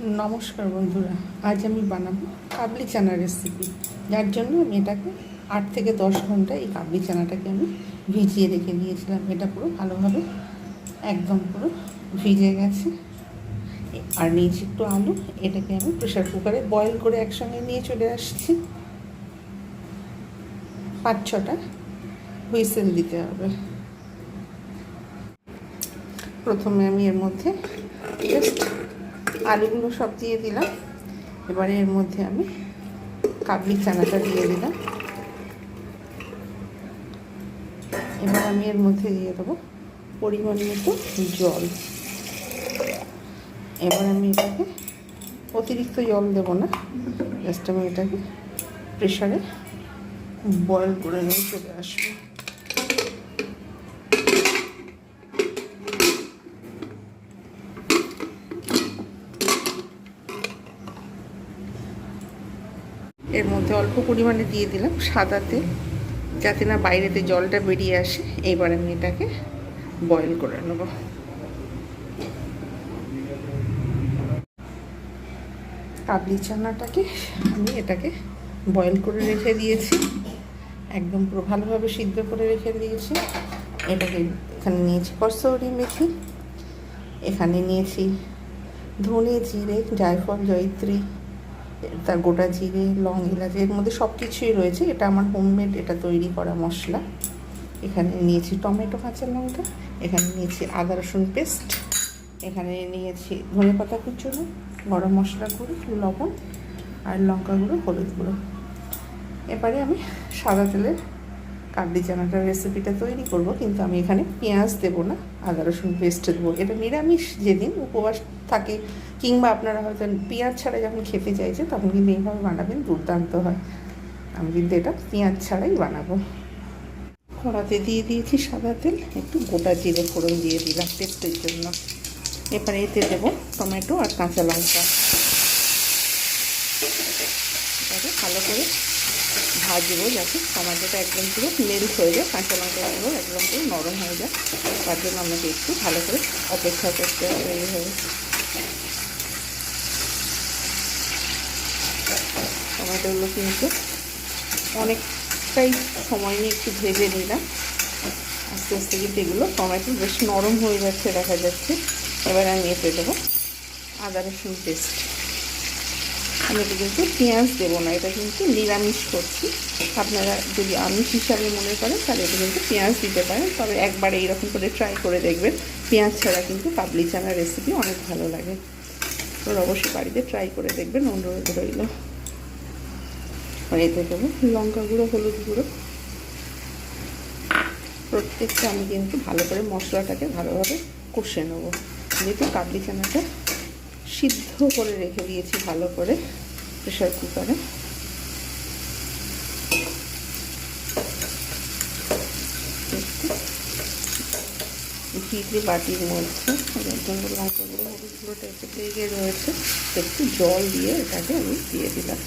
নমস্কার বন্ধুরা, আজ আমি বানাবো কাবলি চানা রেসিপি যার জন্য আমি এটাকে আট থেকে দশ ঘণ্টা এই কাবলি চানাটাকে আমি ভিজিয়ে রেখে দিয়েছিলাম। এটা পুরো ভালোভাবে একদম পুরো ভিজে গেছে। আর নিয়েছি একটু আলু। এটাকে আমি প্রেশার কুকারে বয়েল করে একসঙ্গে নিয়ে চলে আসছি। পাঁচ ছটা হুইসেল দিতে হবে। প্রথমে আমি এর মধ্যে জাস্ট আলুগুলো সব দিয়ে দিলাম। এবারে এর মধ্যে আমি কাবলি চানাটা দিয়ে দিলাম। এবার আমি এর মধ্যে দিয়ে দেবো পরিমাণ মতো জল। এবার আমি এটাকে অতিরিক্ত জল দেব না, জাস্ট আমি এটাকে প্রেশারে বয়েল করে নিয়ে চলে আসব। এর মধ্যে অল্প পরিমাণে দিয়ে দিলাম সাদাতে যাতে না বাইরেতে জলটা বেরিয়ে আসে। এইবার আমি এটাকে বয়েল করে নেব। কাবলি চানাটাকে আমি এটাকে বয়েল করে রেখে দিয়েছি। একদম পুরো ভালোভাবে সিদ্ধ করে রেখে দিয়েছি। এটাকে এখানে নিয়েছি কসৌরি মেথি। এখানে নিয়েছি ধনে, জিরে, জায়ফল, জয়িত্রী তার গোটা জিরে, লং এলাচ, এর মধ্যে সব কিছুই রয়েছে। এটা আমার হোমমেড এটা তৈরি করা মশলা। এখানে নিয়েছি টমেটো, কাঁচা লঙ্কা। এখানে নিয়েছি আদা, রসুন পেস্ট। এখানে নিয়েছি ধনে পাতা কুচুনো, গরম মশলা গুঁড়ো, লবণ আর লঙ্কা গুঁড়ো, হলুদ গুঁড়ো। এবারে আমি সাদা তেলের কাবলি চানাটার রেসিপিটা তৈরি করব, কিন্তু আমি এখানে পেঁয়াজ দেবো না, আদা, রসুন পেস্ট দেবো। এটা নিরামিষ যেদিন উপবাস থাকে, কিংবা আপনারা হয়তো পেঁয়াজ ছাড়া যখন খেতে চাইছে তখন কিন্তু এইভাবে বানাবেন, দুর্দান্ত হয়। আমি কিন্তু এটা পেঁয়াজ ছাড়াই বানাবো। কড়াতে দিয়ে দিয়েছি সাদা তেল, একটু গোটা জিরে ফোড়ন দিয়ে দিলাম টেস্টের জন্য। এবারে এতে দেবো টমেটো আর কাঁচা লঙ্কা। ভালো করে ভাজবো যাতে টমেটোটা একদম পুরো মেল্ট হয়ে যায়, কাঁচা লঙ্কাগুলো একদম পুরো নরম হয়ে যায়। তার জন্য আমাকে একটু ভালো করে অপেক্ষা করতে হবে এইভাবে। টমেটোগুলো কিন্তু অনেকটাই সময় নিয়ে একটু ভেজে নিলাম। আস্তে আস্তে কিন্তু এগুলো টমেটো বেশ নরম হয়ে যাচ্ছে, দেখা যাচ্ছে। এবার আমি এতে দেবো আদা রসুন পেস্ট আমি এটা কিন্তু পেঁয়াজ দেবো না, এটা কিন্তু নিরামিষ করছি। আপনারা যদি আমিষ হিসাবে মনে করেন, তাহলে এটা কিন্তু পেঁয়াজ দিতে পারেন। তবে একবার এইরকম করে ট্রাই করে দেখবেন। পেঁয়াজ ছাড়া কিন্তু কাবলি চানার রেসিপি অনেক ভালো লাগে। তোর অবশ্যই বাড়িতে ট্রাই করে দেখবেন, অনুরোধ রইল। এতে দেবো লঙ্কা গুঁড়ো, হলুদ গুঁড়ো। প্রত্যেকটা আমি কিন্তু ভালো করে মশলাটাকে ভালোভাবে কষে নেব। যেহেতু কাবলি চানাটা সিদ্ধ করে রেখে দিয়েছি ভালো করে প্রেশার কুকারে। বাটির মধ্যে লঙ্কাগুলো লেগে রয়েছে, একটু জল দিয়ে এটাকে আমি দিয়ে দিলাম।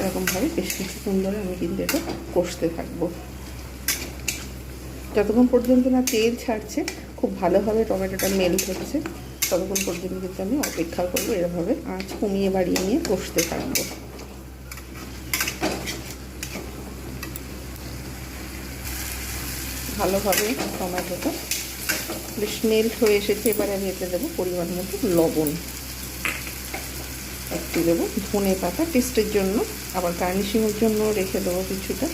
এরকমভাবে বেশ কিছুক্ষণ ধরে আমি কিন্তু এটা কষতে থাকব। যতক্ষণ পর্যন্ত না তেল ছাড়ছে খুব ভালোভাবে টমেটোটা মেল্ট হচ্ছে। ততক্ষণ পর্যন্ত কিন্তু আমি অপেক্ষা করব এরভাবে আঁচ কমিয়ে বাড়িয়ে নিয়ে কষতে থাকব। ভালোভাবে টমেটোটা বেশ মেল্ট হয়ে এসেছে। এবারে আমি এতে দেবো পরিমাণ মতো লবণ। একটু দেবো ধনে পাতা। টেস্টের জন্য, আবার গার্নিশিংয়ের জন্য রেখে দেবো কিছুটা।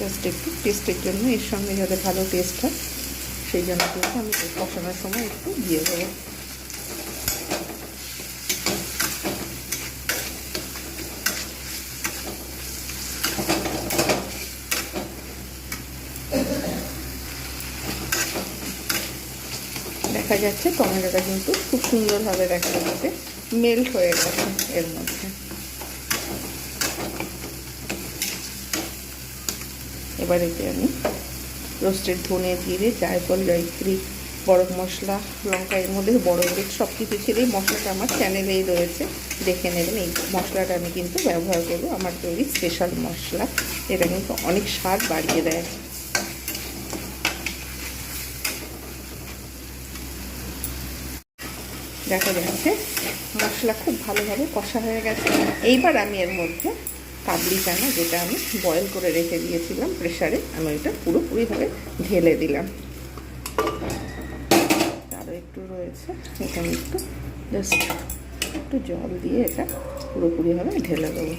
জাস্ট একটু টেস্টের জন্য। এর সঙ্গে যাতে ভালো টেস্ট হয় সেই জন্য কিন্তু আমি কষানোর সময় একটু দিয়ে দেবো। দেখা যাচ্ছে টমেটোটা কিন্তু খুব সুন্দরভাবে দেখা যাচ্ছে মেল্ট হয়ে গেছে এর মধ্যে। এবার এতে আমি রোস্টেড ধনে, জিরে, জায়ফল, জয়ত্রী গরম মশলা, লঙ্কা, এর মধ্যে বড় মরিচ সব কিছু ছেড়েই মশলাটা আমার চ্যানেলেই রয়েছে, দেখে নেবেন। এই মশলাটা আমি কিন্তু ব্যবহার করব, আমার তৈরি স্পেশাল মশলা। এটা কিন্তু অনেক স্বাদ বাড়িয়ে দেয়। দেখা যাচ্ছে, মশলা খুব ভালোভাবে কষা হয়ে গেছে। এইবার আমি এর মধ্যে কাবলি চানা যেটা আমি বয়েল করে রেখে দিয়েছিলাম প্রেশারে আমি ওইটা পুরোপুরিভাবে ঢেলে দিলাম। আরও একটু রয়েছে এখানে একটু জাস্ট একটু জল দিয়ে এটা পুরোপুরিভাবে ঢেলে দেবো।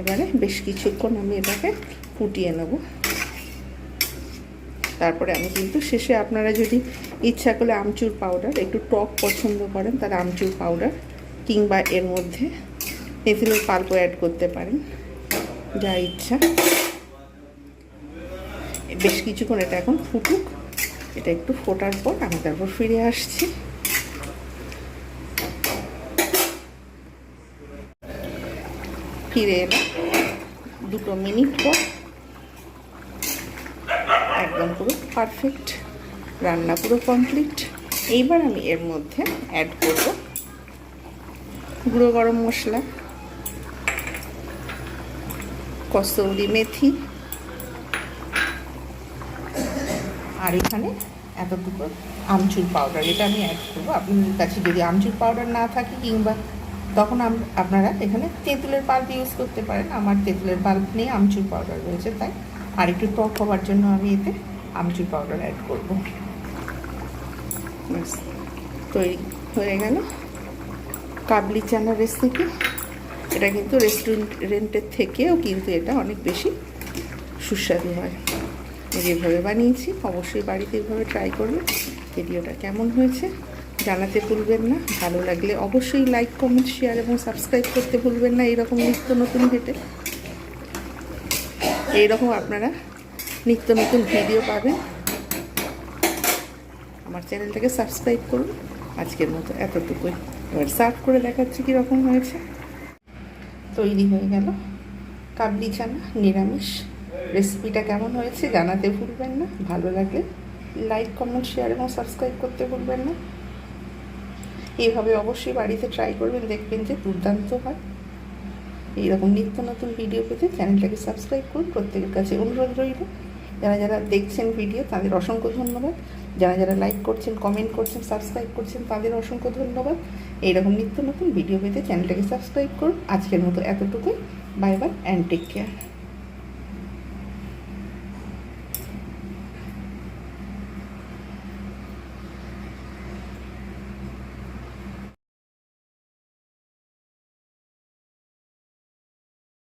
এবারে বেশ কিছুক্ষণ আমি এটাকে ফুটিয়ে নেব। তারপরে আমি কিন্তু শেষে আপনারা যদি ইচ্ছা করলে আমচুর পাউডার একটু টক পছন্দ করেন, তাহলে আমচুর পাউডার কিংবা এর মধ্যে তেঁতুলের পাল্পও অ্যাড করতে পারেন, যা ইচ্ছা। বেশ কিছুক্ষণ এটা এখন ফুটুক, এটা একটু ফোটার পর আমি তারপর ফিরে আসছি। ফিরে এলাম, দুটো মিনিট পর একদম পুরো পারফেক্ট রান্না পুরো কমপ্লিট এইবার আমি এর মধ্যে অ্যাড করব গুঁড়ো গরম মশলা, কসৌরি মেথি, আর এখানে এতটুকু আমচুর পাউডার এটা আমি অ্যাড করব। আপনার কাছে যদি আমচুর পাউডার না থাকে কিংবা তখন আপনারা এখানে তেঁতুলের পাল্প ইউজ করতে পারেন। আমার তেঁতুলের পাল্প নেই আমচুর পাউডার রয়েছে, তাই আর একটু টক হওয়ার জন্য আমি এতে আমচুর পাউডার অ্যাড করব। তৈরি হয়ে গেল। কাবলি চানা রেসিপি এটা কিন্তু রেস্টুরেন্টের থেকেও কিন্তু এটা অনেক বেশি সুস্বাদু হয়। যেভাবে বানিয়েছি, অবশ্যই বাড়িতে এভাবে ট্রাই করবে। ভিডিওটা কেমন হয়েছে জানাতে ভুলবেন না। ভালো লাগলে অবশ্যই লাইক কমেন্ট শেয়ার এবং সাবস্ক্রাইব করতে ভুলবেন না। এরকম নিত্য নতুন ঘেটে এইরকম আপনারা নিত্য নতুন ভিডিও পাবেন। আমার চ্যানেলটাকে সাবস্ক্রাইব করুন। আজকের মতো এতটুকুই। এবার সার্ভ করে দেখাচ্ছি কীরকম হয়েছে। তৈরি হয়ে গেল। কাবলি চানা, নিরামিষ। রেসিপিটা কেমন হয়েছে জানাতে ভুলবেন না। ভালো লাগলে লাইক কমেন্ট শেয়ার এবং সাবস্ক্রাইব করতে ভুলবেন না। এইভাবে অবশ্যই বাড়িতে ট্রাই করবেন। দেখবেন যে দুর্দান্ত হয়। এইরকম নিত্য নতুন ভিডিও পেতে চ্যানেলটাকে সাবস্ক্রাইব করুন, প্রত্যেকের কাছে অনুরোধ রইল। যারা যারা দেখছেন ভিডিও তাদের অসংখ্য ধন্যবাদ। যারা যারা লাইক করছেন কমেন্ট করছেন সাবস্ক্রাইব করছেন, তাদের অসংখ্য ধন্যবাদ। এইরকম নিত্য নতুন ভিডিও পেতে চ্যানেলটাকে সাবস্ক্রাইব করুন। আজকের মতো এতটুকুই। Bye bye and take care